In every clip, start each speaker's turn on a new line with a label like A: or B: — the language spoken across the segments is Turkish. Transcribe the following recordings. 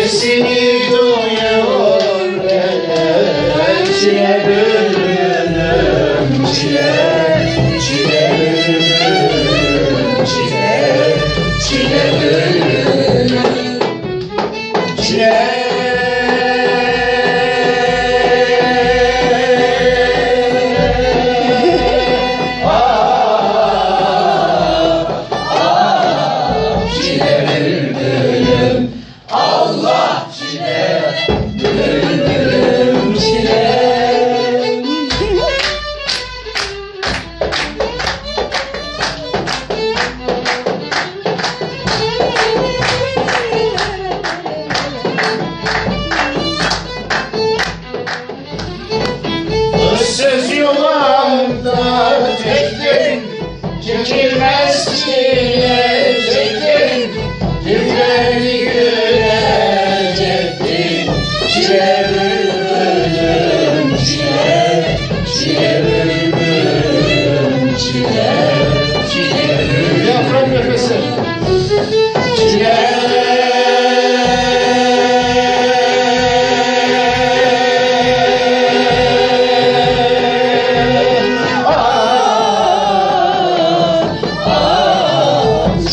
A: Sesini duyuyor ben. Çile bölünüm çile Issız yuvamda tektin Çekilmez çile çektin. Kimleri görecektin? Çile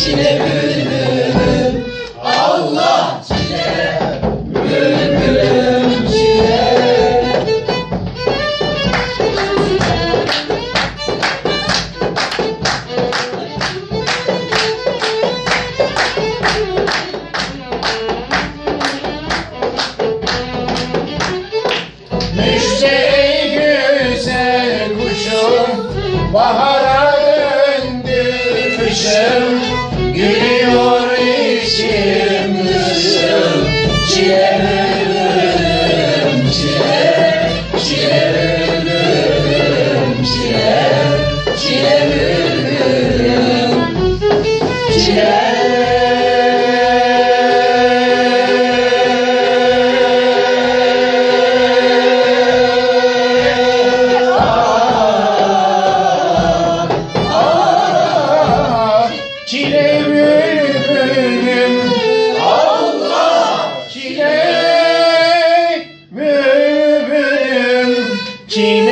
A: Çile bülbülüm Allah çile bülbülüm çile. Müjde güzel kuşum bahar Chile.